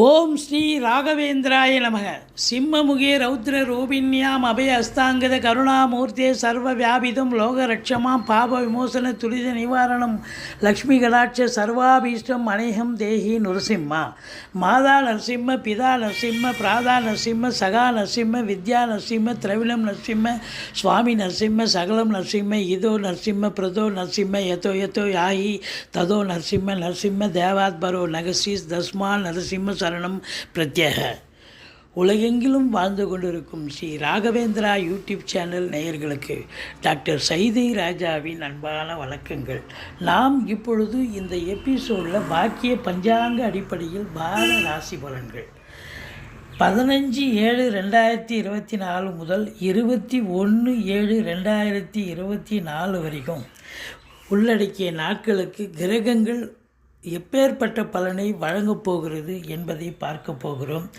ஓம் ஸ்ரீ ராகவேந்திராய நமக. சிம்மமுகே ரௌத்ர ரூபின்யாம் அபய அஸ்தாங்கத கருணாமூர்த்தே சர்வ வியாபிதம் லோகரட்சமாம் பாப விமோசன துரித நிவாரணம் லக்ஷ்மி கடாட்ச சர்வாபீஷ்டம் அநேகம் தேகி நுரசிம்மா. மாதா நரசிம்ம பிதா நரசிம்ம பிராதா நரசிம்ம சகா நரசிம்ம வித்யா நரசிம்ம திரவிணம் நரசிம்ம சுவாமி நரசிம்ம சகலம் நரசிம்ம இதோ நரசிம்ம பிரதோ நரசிம்ம எதோ எதோ யாகி ததோ நரசிம்ம நரசிம்ம தேவாத்பரோ நகசீஸ் தஸ்மா நரசிம்ம சரணம் பிரத்யேக. உலகெங்கிலும் வாழ்ந்து கொண்டிருக்கும் ஸ்ரீ ராகவேந்திரா யூடியூப் சேனல் நேயர்களுக்கு டாக்டர் சைதை ராஜாவின் அன்பான வணக்கங்கள். நாம் இப்பொழுது இந்த எபிசோடில் பாக்கிய பஞ்சாங்க அடிப்படையில் பார ராசி பலன்கள். பதினஞ்சு ஏழு ரெண்டாயிரத்தி இருபத்தி நாலு முதல் இருபத்தி ஒன்று ஏழு ரெண்டாயிரத்தி இருபத்தி நாலு வரைக்கும் உள்ளடக்கிய நாட்களுக்கு கிரகங்கள் எப்பேற்பட்ட பலனை வழங்கப் போகிறது என்பதை பார்க்க போகிறோம்.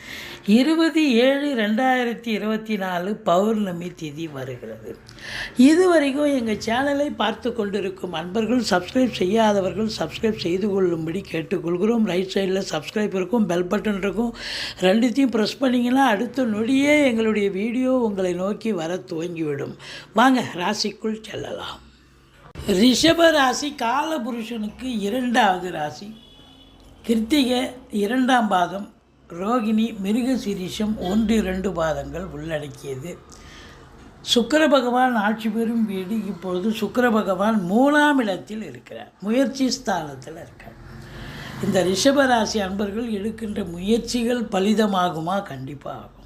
இருபது ஏழு ரெண்டாயிரத்தி இருபத்தி நாலு பௌர்ணமி திதி வருகிறது. இதுவரைக்கும் எங்கள் சேனலை பார்த்து கொண்டிருக்கும் அன்பர்கள் சப்ஸ்கிரைப் செய்யாதவர்கள் சப்ஸ்கிரைப் செய்து கொள்ளும்படி கேட்டுக்கொள்கிறோம். ரைட் சைடில் சப்ஸ்கிரைப் இருக்கும் பெல் பட்டன் இருக்கும். ரெண்டுத்தையும் ப்ரெஸ் பண்ணிங்கன்னா அடுத்த நொடியே எங்களுடைய வீடியோ உங்களை நோக்கி வர துவங்கிவிடும். வாங்க ராசிக்குள் செல்லலாம். ரிஷப ராசி காலபுருஷனுக்கு இரண்டாவது ராசி. கிருத்திகை இரண்டாம் பாதம் ரோகிணி மிருகசிரிஷம் ஒன்று இரண்டு பாதங்கள் உள்ளடக்கியது. சுக்கர பகவான் ஆட்சி பெறும் வீடு இப்பொழுது சுக்கர பகவான் மூணாம் இடத்தில் இருக்கிறார். முயற்சி ஸ்தானத்தில் இருக்கார். இந்த ரிஷபராசி அன்பர்கள் எடுக்கின்ற முயற்சிகள் பலிதமாகுமா? கண்டிப்பாக ஆகும்.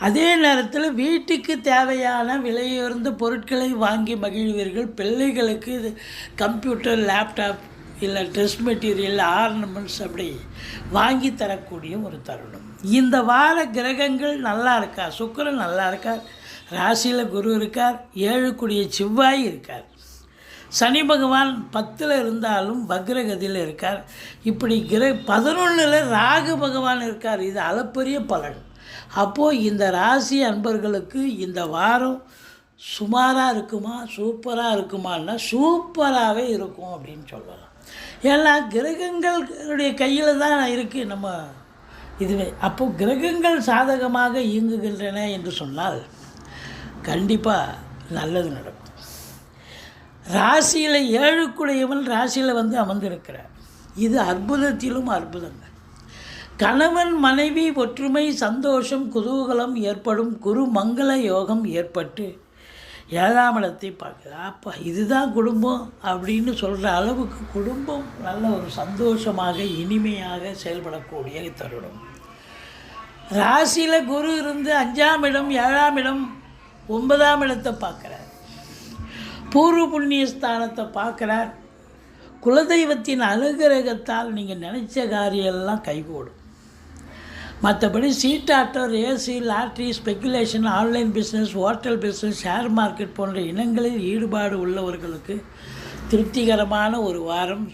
அதே நேரத்தில் வீட்டுக்கு தேவையான விலையுயர்ந்த பொருட்களை வாங்கி மகிழ்வீர்கள். பிள்ளைகளுக்கு இது கம்ப்யூட்டர் லேப்டாப் இல்லை ட்ரெஸ் மெட்டீரியல் ஆர்னமெண்ட்ஸ் அப்படி வாங்கி தரக்கூடிய ஒரு தருணம். இந்த வார கிரகங்கள் நல்லா இருக்கா? சுக்கரன் நல்லா இருக்கார். ராசியில் குரு இருக்கார். ஏழுக்குடிய செவ்வாய் இருக்கார். சனி பகவான் பத்தில் இருந்தாலும் பக்ரகதியில் இருக்கார். இப்படி கிர பதினொன்றில் ராகு பகவான் இருக்கார். இது அளப்பரிய பலன். அப்போது இந்த ராசி அன்பர்களுக்கு இந்த வாரம் சுமாராக இருக்குமா சூப்பராக இருக்குமான்னா சூப்பராகவே இருக்கும் அப்படின்னு சொல்லலாம். ஏன்னா கிரகங்களுடைய கையில் தான் இருக்குது நம்ம இதுவே. அப்போது கிரகங்கள் சாதகமாக இயங்குகின்றன என்று சொன்னால் கண்டிப்பாக நல்லது நடக்கும். ராசியில் ஏழுக்குடையவன் ராசியில் வந்து அமர்ந்திருக்கிறார். இது அற்புதத்திலும் அற்புதங்கள். கணவன் மனைவி ஒற்றுமை சந்தோஷம் குதூகலம் ஏற்படும் குரு மங்கள யோகம் ஏற்பட்டு ஏழாம் இடத்தை பார்க்குது. அப்பா இதுதான் குடும்பம் அப்படின்னு சொல்கிற அளவுக்கு குடும்பம் நல்ல ஒரு சந்தோஷமாக இனிமையாக செயல்படக்கூடிய தருணம். ராசியில் குரு இருந்து அஞ்சாம் இடம் ஏழாம் இடம் ஒன்பதாம் இடத்தை பார்க்குறார். பூர்வ புண்ணிய ஸ்தானத்தை பார்க்குறார். குலதெய்வத்தின் அனுகிரகத்தால் நீங்கள் நினச்ச காரியெல்லாம் கைகூடும். மற்றபடி seat auto AC lottery speculation online business hotel business share market போன்ற இனங்களில் ஈடுபாடு உள்ளவர்களுக்கு திருப்திகரமான ஒரு வாரம்.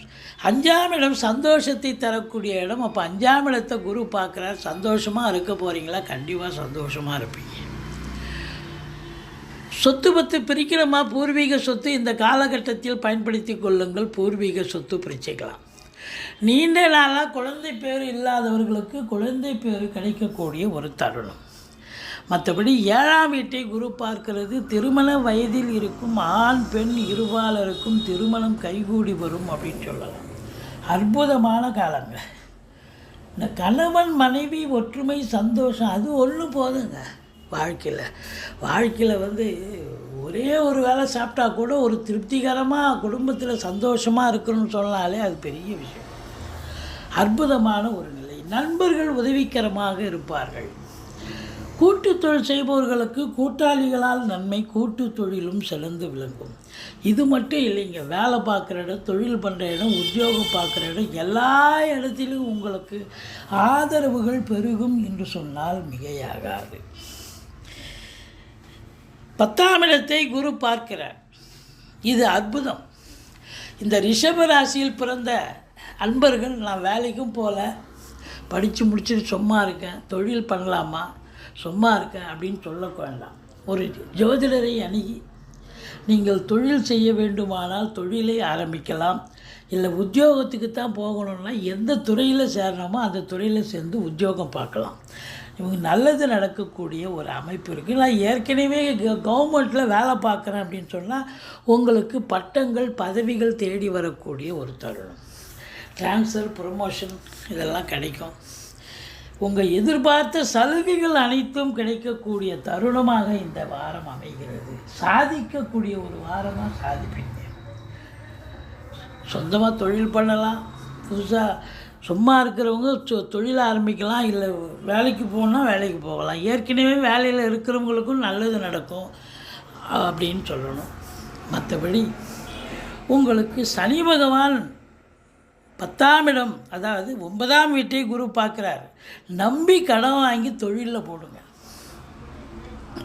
அஞ்சாம் இடம் சந்தோஷத்தை தரக்கூடிய இடம். அப்போ அஞ்சாம் இடத்தை குரு பார்க்குறார். சந்தோஷமாக இருக்க போகிறீங்களா கண்டிப்பாக சந்தோஷமாக இருப்பீங்க. சொத்து பத்து பிரிக்கிறமா? பூர்வீக சொத்து இந்த காலகட்டத்தில் பயன்படுத்தி கொள்ளுங்கள். பூர்வீக சொத்து பிரிச்சுக்கலாம். நீண்ட நாளாக குழந்தை பேர் இல்லாதவர்களுக்கு குழந்தை பேர் கிடைக்கக்கூடிய ஒரு தருணம். மற்றபடி ஏழாம் வீட்டை குரு பார்க்கிறது திருமண வயதில் இருக்கும் ஆண் பெண் இருபாலருக்கும் திருமணம் கைகூடி வரும் அப்படின்னு சொல்லலாம். அற்புதமான காலங்கள் இந்த கணவன் மனைவி ஒற்றுமை சந்தோஷம் அது ஒன்று போதுங்க. வாழ்க்கையில் வாழ்க்கையில் வந்து ஒரே ஒரு வேளை சாப்பிட்டா கூட ஒரு திருப்திகரமாக குடும்பத்தில் சந்தோஷமாக இருக்கணும்னு சொன்னாலே அது பெரிய விஷயம். அற்புதமான ஒரு நிலை. நண்பர்கள் உதவிகரமாக இருப்பார்கள். கூட்டு தொழில் செய்பவர்களுக்கு கூட்டாளிகளால் நன்மை கூட்டு தொழிலும் சிறந்து விளங்கும். இது மட்டும் இல்லைங்க வேலை பார்க்குற இடம் தொழில் பண்ணுற இடம் உத்தியோகம் பார்க்குற இடம் எல்லா இடத்திலும் உங்களுக்கு ஆதரவுகள் பெருகும் என்று சொன்னால் மிகையாகாது. பத்தாம் இடத்தை குரு பார்க்கிறார். இது அற்புதம். இந்த ரிஷப ராசியில் பிறந்த அன்பர்கள் நான் வேலைக்கும் போகல படித்து முடிச்சுட்டு சும்மா இருக்கேன். தொழில் பண்ணலாமா? சும்மா இருக்கேன் அப்படின்னு சொல்ல வேண்டாம். ஒரு ஜோதிடரை அணுகி நீங்கள் தொழில் செய்ய வேண்டுமானால் தொழிலை ஆரம்பிக்கலாம். இல்லை உத்தியோகத்துக்கு தான் போகணும்னா எந்த துறையில் சேரணுமோ அந்த துறையில் சேர்ந்து உத்தியோகம் பார்க்கலாம். இவங்க நல்லது நடக்கக்கூடிய ஒரு அமைப்பு இருக்குது நான் ஏற்கனவே கவர்மெண்ட்டில் வேலை பார்க்குறேன் அப்படின்னு சொன்னால் உங்களுக்கு பட்டங்கள் பதவிகள் தேடி வரக்கூடிய ஒரு தருணம். ட்ரான்ஸ்ஃபர் ப்ரொமோஷன் இதெல்லாம் கிடைக்கும். உங்கள் எதிர்பார்த்த சலுகைகள் அனைத்தும் கிடைக்கக்கூடிய தருணமாக இந்த வாரம் அமைகிறது. சாதிக்கக்கூடிய ஒரு வாரமாக சாதிப்பீங்க. சொந்தமாக தொழில் பண்ணலாம். புதுசாக சும்மா இருக்கிறவங்க தொ- தொழில் ஆரம்பிக்கலாம். இல்லை வேலைக்கு போனால் வேலைக்கு போகலாம். ஏற்கனவே வேலையில் இருக்கிறவங்களுக்கும் நல்லது நடக்கும். அப்படின்னு சொல்லணும். மற்றபடி உங்களுக்கு சனி பகவான் பத்தாம் இடம் அதாவது ஒன்பதாம் வீட்டை குரு பார்க்குறார். நம்பி கடன் வாங்கி தொழிலில் போடுங்க.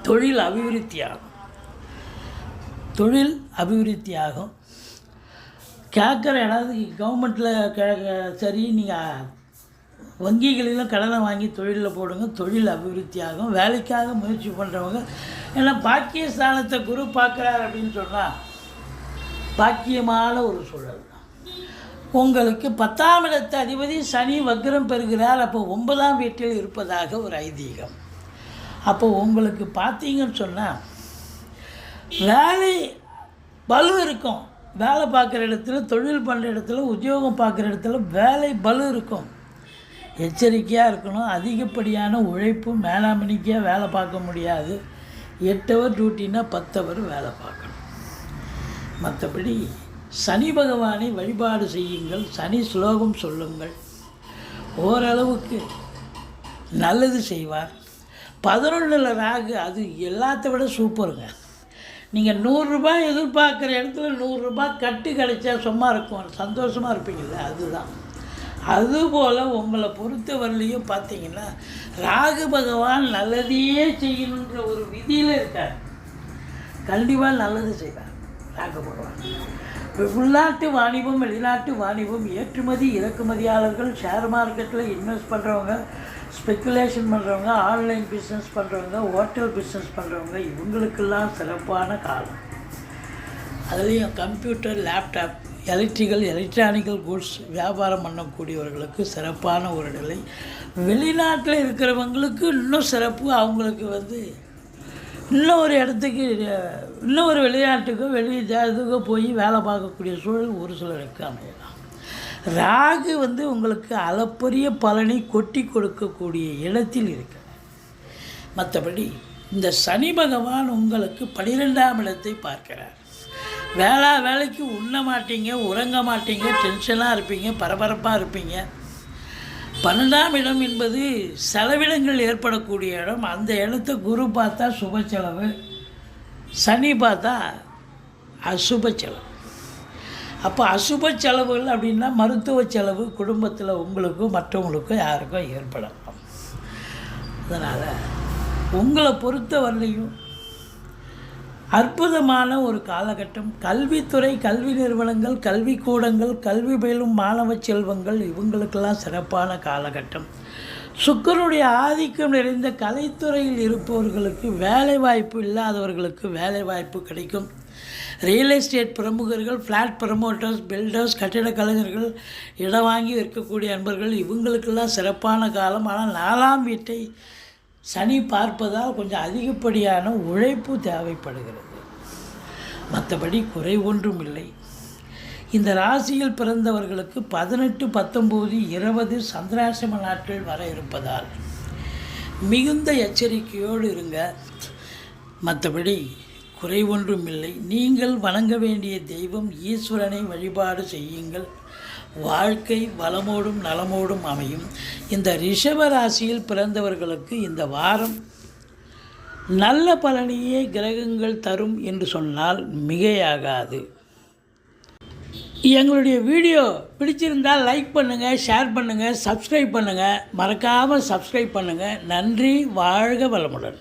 தொழில் அபிவிருத்தி ஆகும் தொழில் அபிவிருத்தி ஆகும் கேட்குற ஏதாவது கவர்மெண்ட்டில் கே சரி நீங்கள் வங்கிகளிலும் கடனை வாங்கி தொழிலில் போடுங்க தொழில் அபிவிருத்தி ஆகும் வேலைக்காக முயற்சி பண்ணுறவங்க ஏன்னா பாக்கியஸ்தானத்தை குரு பார்க்குறார் அப்படின்னு சொன்னால் பாக்கியமான ஒரு சூழல். உங்களுக்கு பத்தாம் இடத்து அதிபதி சனி வக்ரம் பெறுகிறார். அப்போ ஒன்பதாம் வீட்டில் இருப்பதாக ஒரு ஐதீகம். அப்போ உங்களுக்கு பார்த்தீங்கன்னு சொன்னால் வேலை பலு இருக்கும். வேலை பார்க்குற இடத்துல தொழில் பண்ணுற இடத்துல உத்தியோகம் பார்க்குற இடத்துல வேலை பலு இருக்கும். எச்சரிக்கையாக இருக்கணும். அதிகப்படியான உழைப்பு மேலாமணிக்காக வேலை பார்க்க முடியாது. எட்டு ஹவர் டியூட்டினா பத்து ஹவர் வேலை பார்க்கணும். மற்றபடி சனி பகவானை வழிபாடு செய்யுங்கள் சனி ஸ்லோகம் சொல்லுங்கள். ஓரளவுக்கு நல்லது செய்வார். பதினொன்றில் ராகு அது எல்லாத்த விட சூப்பருங்க. நீங்கள் நூறுரூபா எதிர்பார்க்குற இடத்துல நூறுரூபா கட்டு கிடைச்சா சும்மா இருக்கும். சந்தோஷமாக இருப்பீங்கள்ல அதுதான். அதுபோல் உங்களை பொறுத்தவரையிலையும் பார்த்தீங்கன்னா ராகு பகவான் நல்லதையே செய்யணுன்ற ஒரு விதியில் இருக்கார். கண்டிப்பாக நல்லது செய்வார் ராகு பகவான். உள்நாட்டு வாணிபம் வெளிநாட்டு வாணிபம் ஏற்றுமதி இறக்குமதியாளர்கள் ஷேர் மார்க்கெட்டில் இன்வெஸ்ட் பண்ணுறவங்க ஸ்பெக்குலேஷன் பண்ணுறவங்க ஆன்லைன் பிஸ்னஸ் பண்ணுறவங்க ஹோட்டல் பிஸ்னஸ் பண்ணுறவங்க இவங்களுக்கெல்லாம் சிறப்பான காலம். அதுலேயும் computer laptop electrical electronical goods வியாபாரம் பண்ணக்கூடியவர்களுக்கு சிறப்பான ஒரு நிலை. வெளிநாட்டில் இருக்கிறவங்களுக்கு இன்னும் சிறப்பு அவங்களுக்கு வந்து இன்னும் ஒரு இடத்துக்கு இன்னொரு இன்னும் ஒரு வெளிநாட்டுக்கோ வெளி போய் வேலை பார்க்கக்கூடிய சூழல் ஒரு சிலருக்கு அமையலாம். ராகு வந்து உங்களுக்கு அளப்பரிய பலனை கொட்டி கொடுக்கக்கூடிய இடத்தில் இருக்கு. மற்றபடி இந்த சனி பகவான் உங்களுக்கு பனிரெண்டாம் இடத்தை பார்க்கிறார். வேளா வேலைக்கு உண்ண மாட்டீங்க உறங்க மாட்டீங்க டென்ஷனாக இருப்பீங்க பரபரப்பாக இருப்பீங்க. பன்னெண்டாம் இடம் என்பது செலவினங்கள் ஏற்படக்கூடிய இடம். அந்த இடத்த குரு பார்த்தா சுப செலவு சனி பார்த்தா அசுப செலவு அப்போ அசுப செலவுகள் அப்படின்னா மருத்துவ செலவு குடும்பத்தில் உங்களுக்கும் மற்றவங்களுக்கும் யாருக்கும் ஏற்படலாம் அதனால் உங்களை பொறுத்த வரலையும் அற்புதமான ஒரு காலகட்டம். கல்வித்துறை கல்வி நிறுவனங்கள் கல்விக்கூடங்கள் கல்வி பயிலும் மாணவ செல்வங்கள் இவங்களுக்கெல்லாம் சிறப்பான காலகட்டம். சுக்கரனுடைய ஆதிக்கம் நிறைந்த கலைத்துறையில் இருப்பவர்களுக்கு வேலை வாய்ப்பு இல்லாதவர்களுக்கு வேலை வாய்ப்பு கிடைக்கும். ரியல் எஸ்டேட் பிரமுகர்கள் ஃப்ளாட் ப்ரமோட்டர்ஸ் பில்டர்ஸ் கட்டிட கலைஞர்கள் இடம் வாங்கி விற்கக்கூடிய அன்பர்கள் இவங்களுக்கெல்லாம் சிறப்பான காலம். ஆனால் நாலாம் வீட்டை சனி பார்ப்பதால் கொஞ்சம் அதிகப்படியான உழைப்பு தேவைப்படுகிறது. மற்றபடி குறை ஒன்றும் இல்லை. இந்த ராசியில் பிறந்தவர்களுக்கு பதினெட்டு பத்தொம்போது இருபது சந்திராசிரம நாட்கள் வர இருப்பதால் மிகுந்த எச்சரிக்கையோடு இருங்க. மற்றபடி குறை ஒன்றும் இல்லை. நீங்கள் வணங்க வேண்டிய தெய்வம் ஈஸ்வரனை வழிபாடு செய்யுங்கள். வாழ்க்கை வளமோடும் நலமோடும் அமையும். இந்த ரிஷபராசியில் பிறந்தவர்களுக்கு இந்த வாரம் நல்ல பலனையே கிரகங்கள் தரும் என்று சொன்னால் மிகையாகாது. எங்களுடைய வீடியோ பிடிச்சிருந்தால் லைக் பண்ணுங்கள் ஷேர் பண்ணுங்கள் சப்ஸ்கிரைப் பண்ணுங்கள் மறக்காமல் சப்ஸ்கிரைப் பண்ணுங்கள் நன்றி வாழ்க வளமுடன்.